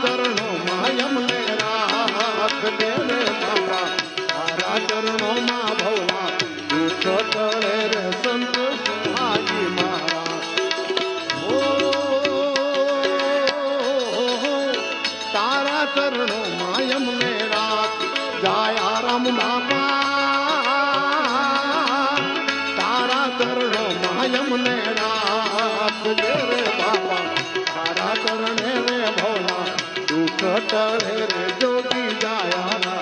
ચરણોમાં યમને રાખ દે રે બાપા તારા ચરણોમાં ભવના તું ચડે રે સંત સુહાજી મારા તારા ચરણોમાં યમને રાખ જાય આરામ બાપા તારા ચરણોમાં યમને રાખ દે अटल जोगी दया